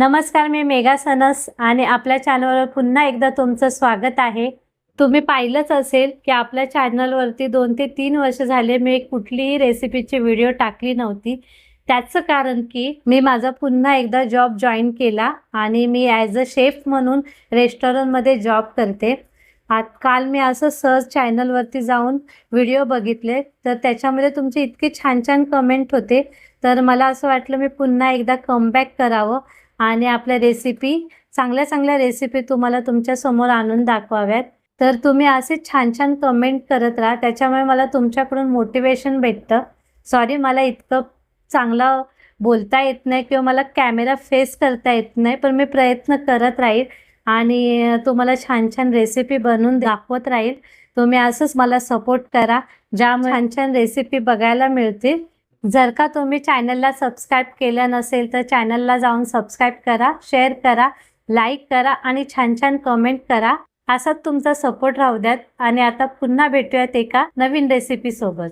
नमस्कार मी mega sons आणि आपल्या चॅनलवर पुन्हा एकदा तुमचं स्वागत आहे. तुम्ही पाहिलंच असेल की आपल्या चॅनलवरती दोन ते तीन वर्ष झाले मी कुठलीही रेसिपीची व्हिडिओ टाकली नव्हती. त्याचं कारण की मी माझा पुन्हा एकदा जॉब जॉईन केला आणि मी ॲज अ शेफ म्हणून रेस्टॉरंटमध्ये जॉब करते. आत काल मी असं सहज चॅनलवरती जाऊन व्हिडिओ बघितले. तर त्याच्यामध्ये तुमचे इतके छान छान कमेंट होते. तर मला असं वाटलं मी पुन्हा एकदा कमबॅक करावं. आणि आपल्या रेसिपी चांगल्या चांगल्या रेसिपी तुम्हाला तुमच्यासमोर आणून दाखवाव्यात. तर तुम्ही असे छान छान कमेंट करत राहा. त्याच्यामुळे मला तुमच्याकडून मोटिवेशन भेटतं. सॉरी मला इतकं चांगलं बोलता येत नाही किंवा मला कॅमेरा फेस करता येत नाही पण मी प्रयत्न करत राहील आणि तुम्हाला छान छान रेसिपी बनवून दाखवत राहील. तुम्ही असंच मला सपोर्ट करा. ज्या छान छान रेसिपी बघायला मिळतील. जर का तुम्ही चॅनलला सबस्क्राईब केलं नसेल तर चॅनलला जाऊन सबस्क्राईब करा शेअर करा लाईक करा आणि छान छान कमेंट करा. असाच तुमचा सपोर्ट राहू द्यात. आणि आता पुन्हा भेटूयात एका नवीन रेसिपी सोबत.